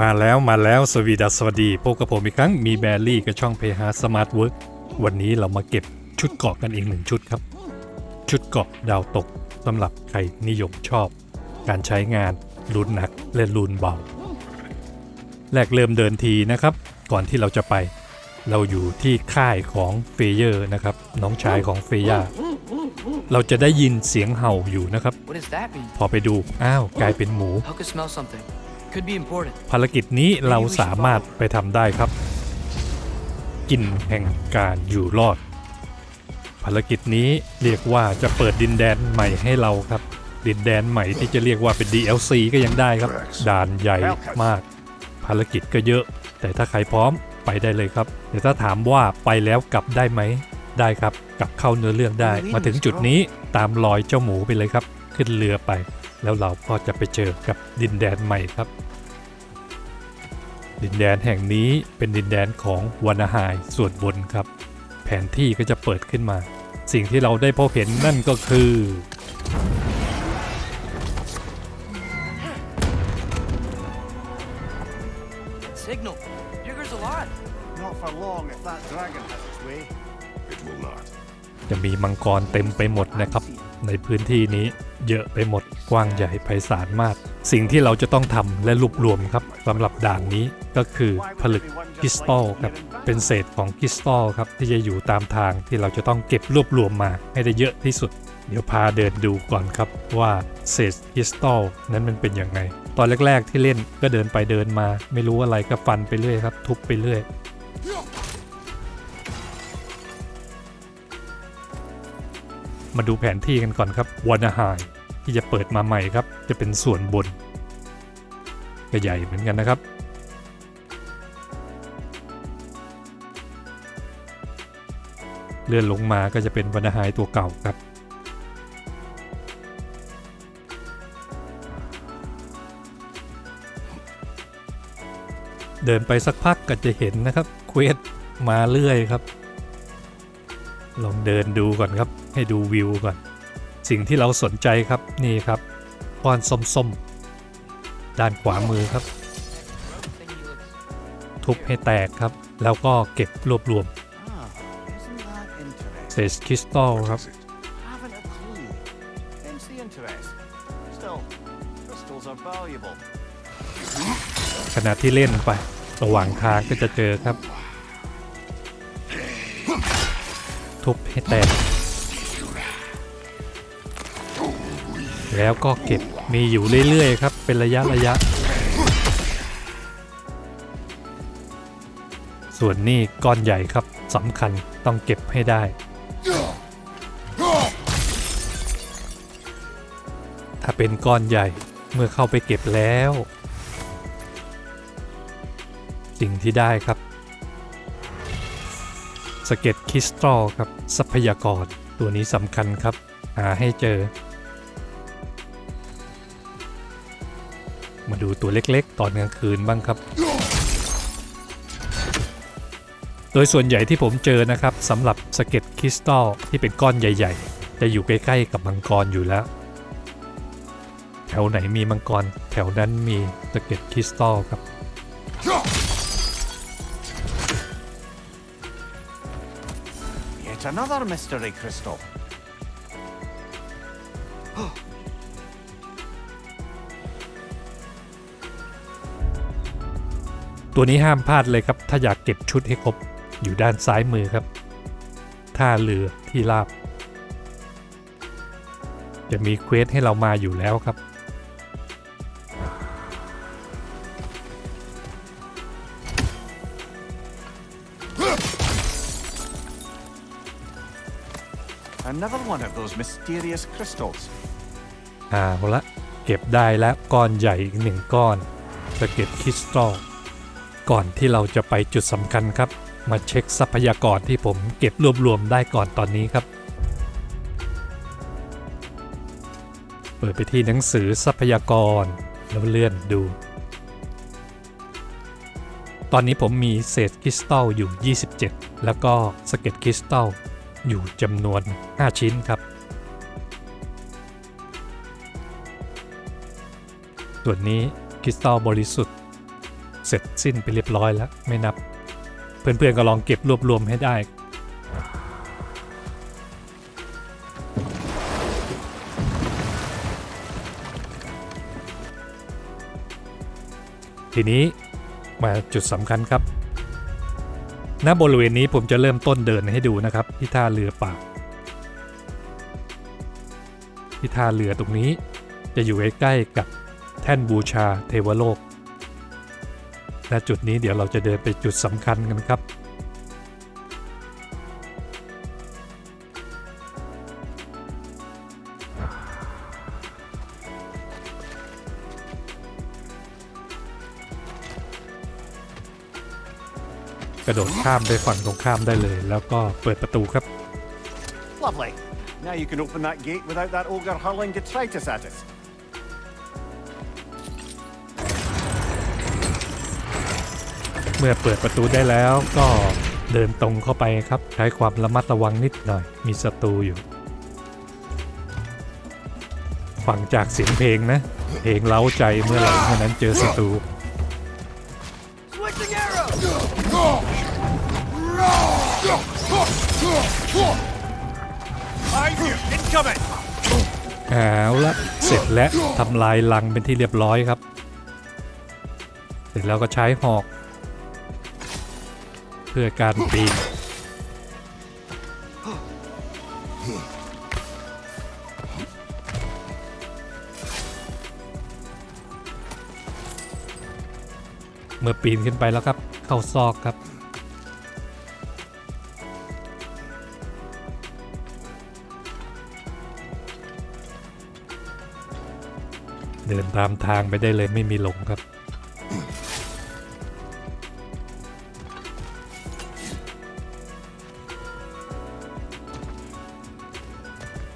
มาแล้วมาแล้วสวีดัสสวัสดีพบกับผมอีกครั้งมีแบรี่กับช่องเพหาสมาร์ทเวิร์กวันนี้เรามาเก็บชุดเกาะกันอีกหนึ่งชุดครับ ชุดเกาะดาวตกสำหรับใครนิยมชอบ การใช้งานรุนหนักและรุนเบา แรกเริ่มเดินทีนะครับ ก่อนที่เราจะไป เราอยู่ที่ค่ายของเฟเยอร์นะครับ น้องชายของเฟย่าเราจะได้ยินเสียงเห่าอยู่นะครับ What does that mean? พอไปดูอ้าวกลายเป็นหมู Help us smell something. Could be important. ภารกิจนี้เราสามารถไปทำได้ครับ กินแห่งการอยู่รอด ภารกิจนี้เรียกว่าจะเปิดดินแดนใหม่ให้เราครับ ดินแดนใหม่ที่จะเรียกว่าเป็น DLC ก็ยังได้ครับ ด่านใหญ่มาก ภารกิจก็เยอะ แต่ถ้าใครพร้อมไปได้เลยครับ แต่ถ้าถามว่าไปแล้วกลับได้ไหมได้ครับ กลับเข้าเนื้อเรื่องได้ มาถึงจุดนี้ตามรอยเจ้าหมูไปเลยครับ ขึ้นเรือไป แล้วเราก็จะไปเจอกับดินแดนใหม่ครับ ดินแดนแห่งนี้เป็นดินแดนของวานาไฮายส่วนบนครับ แผนที่ก็จะเปิดขึ้นมา สิ่งที่เราได้พบเห็นนั่นก็คือ Signal. Here goes a lot. Not for long if that dragon has its way. It will not. จะมีมังกรเต็มไปหมดนะครับ ในพื้นที่นี้เยอะไปหมด กว้างใหญ่ไพศาลมาก สิ่งที่เราจะต้องทำและรวบรวมครับสำหรับด่านนี้ก็คือผลึกคริสตัลครับเป็นเศษของคริสตัลครับที่จะอยู่ตามทางที่เราจะต้องเก็บรวบรวมมาให้ได้เยอะที่สุด เดี๋ยวพาเดินดูก่อนครับว่าเศษคริสตัลนั้นมันเป็นยังไง ตอนแรกๆที่เล่นก็เดินไปเดินมา ไม่รู้อะไรก็ฟันไปเรื่อยครับ ทุบไปเรื่อยมาดูแผนที่กันก่อนครับวานาไฮ ที่จะเปิดมาใหม่ครับ จะเป็นส่วนบนก็ใหญ่เหมือนกันนะครับ เลื่อนลงมาก็จะเป็นวานาไฮตัวเก่าครับเดินไปสักพักก็จะเห็นนะครับเควสมาเรื่อยครับ ลองเดินดูก่อนครับ ให้ดูวิวก่อน สิ่งที่เราสนใจครับนี่ครับก้อนส้มๆ ด้านขวามือครับ ทุบให้แตกครับ แล้วก็เก็บรวบรวมเศษคริสตัลครับ ขณะที่เล่นไประหว่างทางก็จะเจอครับ ทุบให้แตก แล้วก็เก็บมีอยู่เรื่อยๆครับ เป็นระยะระยะ ส่วนนี้ก้อนใหญ่ครับสำคัญต้องเก็บให้ได้ ถ้าเป็นก้อนใหญ่เมื่อเข้าไปเก็บแล้ว สิ่งที่ได้ครับสเก็ตคริสตัลครับทรัพยากรตัวนี้สำคัญครับ หาให้เจอ มาดูตัวเล็กๆ ตอนกลางคืนบ้างครับ โดยส่วนใหญ่ที่ผมเจอนะครับสำหรับสเก็ตคริสตัลที่เป็นก้อนใหญ่ ๆ จะอยู่ใกล้ๆกับมังกรอยู่แล้ว แถวไหนมีมังกร แถวนั้นมีสเก็ตคริสตัลครับ ตัวนี้ห้ามพลาดเลยครับ ถ้าอยากเก็บชุดให้ครบ อยู่ด้านซ้ายมือครับท่าเรือที่ราบ จะมีเควสให้เรามาอยู่แล้วครับ Another one of those mysterious crystals. เอาละเก็บได้แล้วก้อนใหญ่อีกหนึ่งก้อนสเก็ตคริสตัล ก่อนที่เราจะไปจุดสำคัญครับ มาเช็คทรัพยากรที่ผมเก็บรวบรวมได้ก่อนตอนนี้ครับ เปิดไปที่หนังสือทรัพยากร แล้วเลื่อนดู ตอนนี้ผมมีเศษคริสตัลอยู่ 27 แล้วก็สเก็ตคริสตัลอยู่จำนวน 5 ชิ้นครับ ส่วนนี้คริสตัลบริสุทธิ์ ร็จสิ้นไปเรียบร้อยแล้วไม่นับ เพื่อนๆก็ลองเก็บรวบรวมให้ได้ทีนี้มาจุดสำคัญครับ ณ บริเวณนี้ผมจะเริ่มต้นเดินให้ดูนะครับ ที่ท่าเรือปาก ที่ท่าเรือตรงนี้จะอยู่ใกล้ๆกับแท่นบูชาเทวโลก และจุดนี้เดี๋ยวเราจะเดินไปจุดสำคัญกันครับ กระโดดข้ามไปฝั่งตรงข้ามได้เลย แล้วก็เปิดประตูครับ Lovely. Now you can open that gate without that ogre hurling detritus at us. มื่อเปิดประตูได้แล้วก็เดินตรงเข้าไปครับ ใช้ความระมัดระวังนิดหน่อย มีศัตรูอยู่ ฟังจากเสียงเพลงนะ เพลงเล้าใจเมื่อไหร่เมื่อนั้นเจอศัตรู Switching arrow! Eyes here, incoming! เอาละเสร็จแล้วทำลายลังเป็นที่เรียบร้อยครับ เสร็จแล้วก็ใช้หอกเพื่อการปีนเมื่อปีนขึ้นไปแล้วครับ เข้าซอกครับ เดินตามทางไปได้เลยไม่มีหลงครับ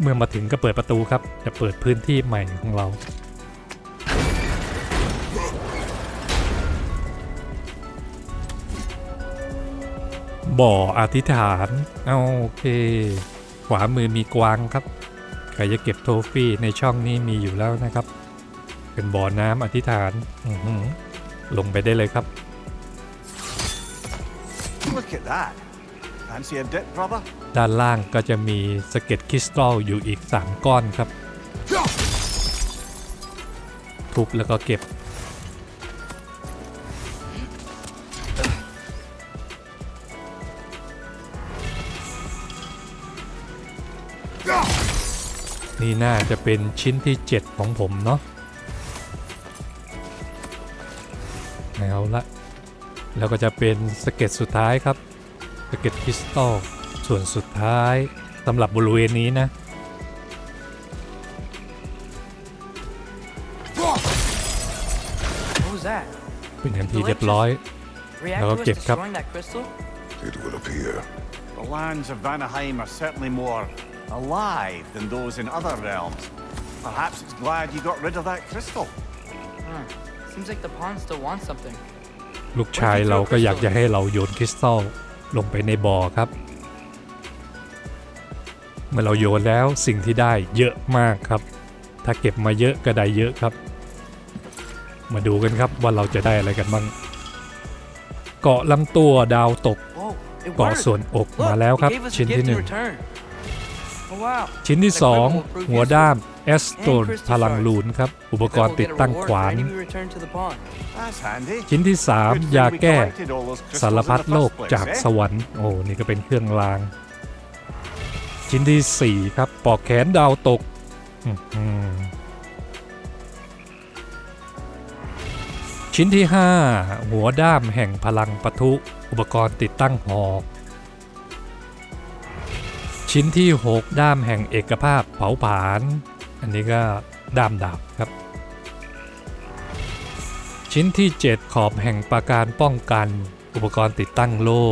เมื่อมาถึงก็เปิดประตูครับ จะเปิดพื้นที่ใหม่ของเรา บ่ออธิษฐานเอาโอเค ขวามือมีกวางครับใครจะเก็บโทฟี่ในช่องนี้มีอยู่แล้วนะครับ เป็นบ่อน้ำอธิษฐานลงไปได้เลยครับ Look at that. Fancy a dip, brother? ด้านล่างก็จะมีสเก็ดคริสตัลอยู่อีก 3 ก้อนครับ ทุบแล้วก็เก็บ นี่น่าจะเป็นชิ้นที่ 7 ของผมเนาะเอาละ แล้วก็จะเป็นสเก็ดสุดท้ายครับ สะเก็ดคริสตัลส่วนสุดท้ายสำหรับบริเวณนี้นะ What was that? เป็นอันที่เรียบร้อย React I'll to us get cup. destroying that crystal? It would appear. The lands of Vanaheim are certainly more alive than those in other realms. Perhaps it's glad you got rid of that crystal. Huh. Seems like the pawn still wants something. ลูกชายเราก็อยากจะให้เราโยนคริสตัล ลงไปในบ่อครับ เมื่อเราโยนแล้วสิ่งที่ได้เยอะมากครับ ถ้าเก็บมาเยอะก็ได้เยอะครับ มาดูกันครับว่าเราจะได้อะไรกันบ้าง เกาะลำตัวดาวตก Whoa, it เกาะ worked. ส่วนอก Look, มาแล้วครับ he gave us a ชิ้น gift ที่ in หนึ่ง return. Oh wow. ชิ้นที่ 2 หัวด้ามแอสโตนพลังลูนครับ อุปกรณ์ Bet we'll ติด get a ตั้ง reward ขวาน for any we return to the pawn. That's handy. ชิ้นที่ Good 3 thing ยา we แก้ collected all those crystals สาร in พัด the โลก first place, จาก eh? สวรรค์ โอ้ นี่ก็เป็นเครื่องราง ชิ้นที่ 4 ครับ ปอกแขนดาวตกอื้อหือชิ้นที่ 5 หัวด้ามแห่งพลังปะทุ อุปกรณ์ติดตั้งหอก ชิ้นที่ 6 ด้ามแห่งเอกภาพเผาผลาญอันนี้ก็ด้ามดาบครับ ชิ้นที่ 7 ขอบแห่งปราการป้องกัน อุปกรณ์ติดตั้งโล่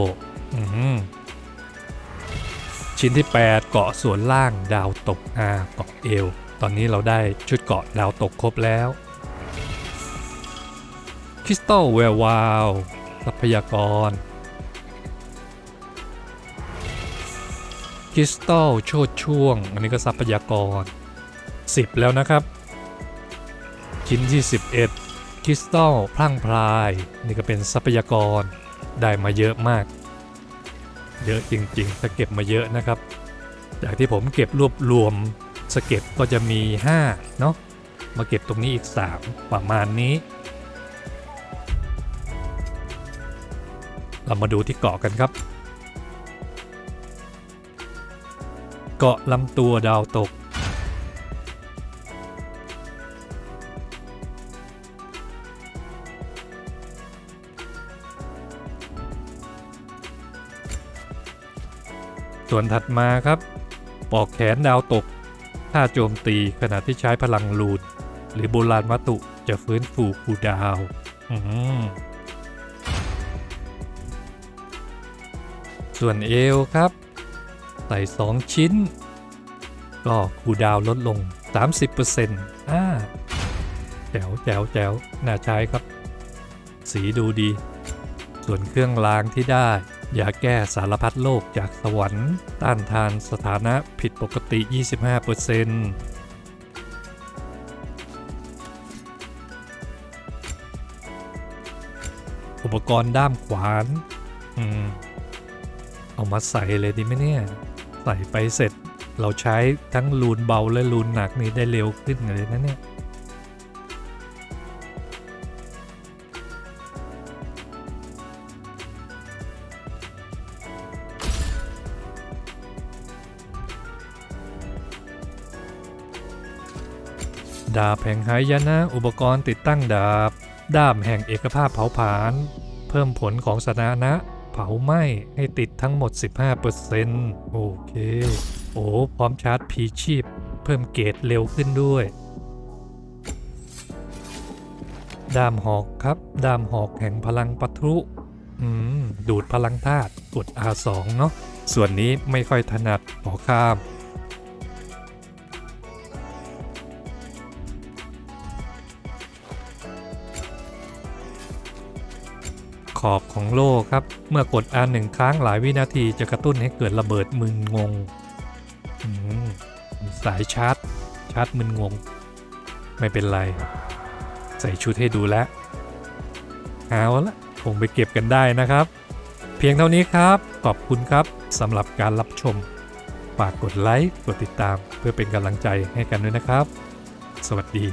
ชิ้นที่ 8 เกาะส่วนล่างดาวตกอาเกาะเอว ตอนนี้เราได้ชุดเกาะดาวตกครบแล้วคริสตัลแวววาวทรัพยากร คริสตัลโชดช่วง อันนี้ก็ทรัพยากร 10 แล้วนะครับ ชิ้นที่ 11 คริสตัลพลั่งพลาย นี่ก็เป็นทรัพยากรได้มาเยอะมาก เยอะจริงๆ สเก็บมาเยอะนะครับ จากที่ผมเก็บรวบรวมสเก็บก็จะมี 5 เนาะมาเก็บตรงนี้อีก 3 ประมาณนี้ เรามาดูที่เกาะกันครับ เกาะลำตัวดาวตก ส่วนถัดมาครับ ปอกแขนดาวตก ถ้าโจมตีขณะที่ใช้พลังลูด หรือโบราณวัตถุจะฟื้นฟูคูดาว อืมส่วนเอวครับ ใส่ 2 ชิ้น ก็คูดาวลดลง 30%อ่าแจ๋วแจ๋วแจ๋วน่าใช้ครับ สีดูดี ส่วนเครื่องรางที่ได้ยาแก้สารพัดโรคจากสวรรค์ ต้านทานสถานะผิดปกติ 25%อุปกรณ์ด้ามขวาน อืม เอามาใส่เลยดีไหมเนี่ย ใส่ไปเสร็จ เราใช้ทั้งลูนเบาและลูนหนักนี่ได้เร็วขึ้นเลยนะเนี่ยดาบแห่งหายนะอุปกรณ์ติดตั้งดาบ ด้ามแห่งเอกภาพเผาผลาญเพิ่มผลของสถานะ ผาไหม้ให้ติดทั้งหมด 15%โอเค โอ้พร้อมชาร์จพีชีพ เพิ่มเกรดเร็วขึ้นด้วย ดามหอกครับ ดามหอกแห่งพลังปะทุอืม ดูดพลังธาตุกด R2 เนาะส่วนนี้ไม่ค่อยถนัดขอข้าม ขอบของโล่ครับ เมื่อกด R หนึ่งครั้งหลายวินาทีจะกระตุ้นให้เกิดระเบิดมึนงงสายชาร์จชาร์จมึนงง ไม่เป็นไร ใส่ชุดให้ดูแล้วเอาละคงไปเก็บกันได้นะครับ เพียงเท่านี้ครับ ขอบคุณครับสำหรับการรับชมฝากกดไลค์ กดติดตามเพื่อเป็นกำลังใจให้กันด้วยนะครับ สวัสดี